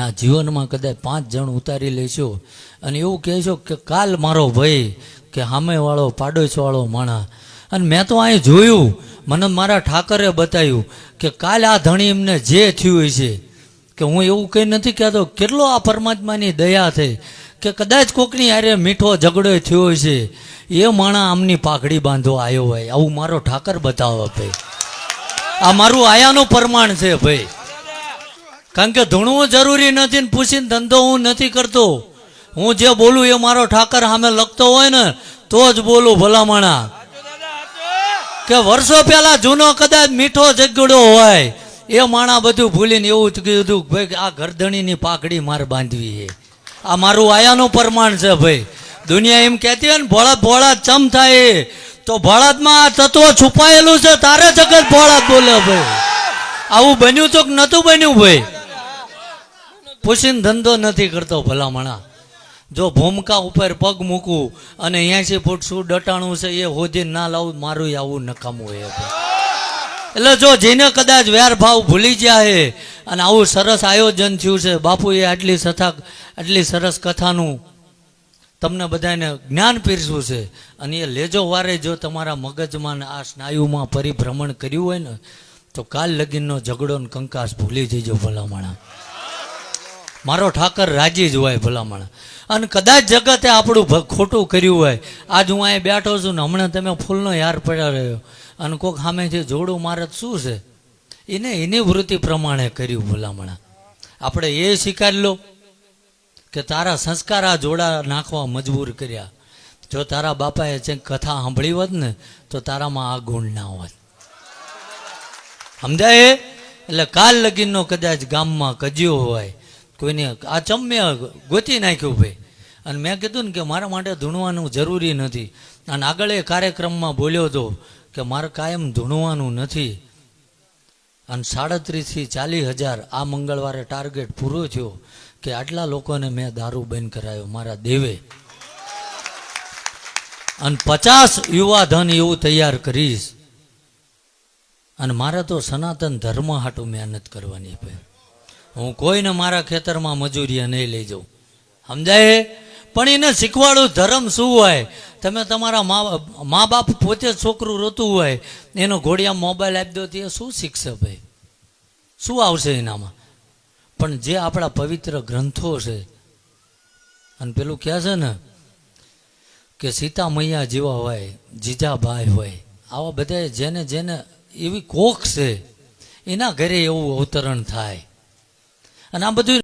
આ જીવનમાં કદાચ પાંચ જણ ઉતારી લેશો અને એવું કહેશો કે કાલ મારો ભાઈ કે સામેવાળો, પાડોશવાળો માણા. અને મેં તો અહીં જોયું, મને મારા ઠાકરે બતાવ્યું કે કાલ આ ધણી એમને જે થયું છે કે હું એવું કંઈ નથી કહેતો, કેટલો આ પરમાત્માની દયા થઈ કે કદાચ કોકની હારે મીઠો ઝઘડો થયો છે એ માણા આમની પાઘડી બાંધો આવ્યો હોય. આવું મારો ઠાકર બતાવો ભાઈ. આ મારું આયાનું પ્રમાણ છે ભાઈ. કારણ કે ધૂણવું જરૂરી નથી ને પૂછીને ધંધો હું નથી કરતો. હું જે બોલું એ મારો ઠાકર સામે લખતો હોય ને, તો જ બોલું ભલામણા. કે વર્ષો પહેલા જૂનો કદાચ મીઠો જગડો હોય, એ માણા બધું ભૂલીને એવું જ કીધું ભાઈ, આ ગરદણીની પાકડી મારે બાંધવી આ મારું આયાનું પ્રમાણ છે ભાઈ. દુનિયા એમ કહેતી હોય ને, ભોળા ભોળા ચમ થાય. તો ભોળાદમાં આ તત્વ છુપાયેલું છે, તારે જગત ભોળાદ બોલે ભાઈ. આવું બન્યું તો નહોતું બન્યું ભાઈ? પૂછીને ધંધો નથી કરતો ભલામણા જો ભૂમકા ઉપર પગ મૂકું અને એસી ફૂટ શું ડટાણું છે એ હોદી ના લાવું, મારું આવું નકામું હોય. એટલે જો જેને કદાચ વેર ભાવ ભૂલી ગયા છે અને આવું સરસ આયોજન થયું છે, બાપુએ આટલી સથા, આટલી સરસ કથાનું તમને બધાને જ્ઞાન પીરસવું છે અને એ લેજો વારે જો તમારા મગજમાં આ સ્નાયુમાં પરિભ્રમણ કર્યું હોય ને, તો કાલ લગીનનો ઝઘડો ને કંકાસ ભૂલી જજો ભલામણા મારો ઠાકર રાજી જ હોય ભલામણ. અને કદાચ જગતે આપણું ખોટું કર્યું હોય. આજ હું અહીંયા બેઠો છું ને હમણાં તમે ફૂલનો યાર પડ્યા રહ્યો. અને કોઈક સામેથી જોડું મારે શું છે? એને એની વૃત્તિ પ્રમાણે કર્યું ભલામણા. આપણે એ સ્વીકારી લો કે તારા સંસ્કાર આ જોડા નાખવા મજબૂર કર્યા. જો તારા બાપાએ જે કથા સાંભળી હોત ને, તો તારામાં આ ગુણ ના હોત. સમજાય? એટલે કાલ લગીનનો કદાચ ગામમાં કજ્યો હોય કોઈને આ ચમ્મે ગોતી નાખ્યું ભાઈ. અને મેં કીધું ને કે મારા માટે ધૂણવાનું જરૂરી નથી. અને આગળ એ કાર્યક્રમમાં બોલ્યો હતો કે મારે કાયમ ધૂણવાનું નથી. અને સાડત્રીસથી ચાલીસ હજાર આ મંગળવારે ટાર્ગેટ પૂરો થયો કે આટલા લોકોને મેં દારૂ બંધ કરાયો મારા દેવે. અને પચાસ યુવા ધન એવું તૈયાર કરીશ. અને મારે તો સનાતન ધર્મ હાટું મહેનત કરવાની ભાઈ. હું કોઈને મારા ખેતરમાં મજૂરીએ નહીં લઈ જાઉં. સમજાય? પણ એને શીખવાડું ધર્મ શું હોય? તમે તમારા મા મા બાપ પોતે છોકરું રોતું હોય, એનો ઘોડિયા મોબાઈલ આપી દો તે શું શીખશે ભાઈ? શું આવશે એનામાં? પણ જે આપણા પવિત્ર ગ્રંથો છે, અને પેલું કહે છે ને કે સીતા મૈયા જેવા હોય જીજાભાઈ હોય, આવા બધા જેને જેને એવી કોખ છે, એના ઘરે એવું અવતરણ થાય. અને આ બધું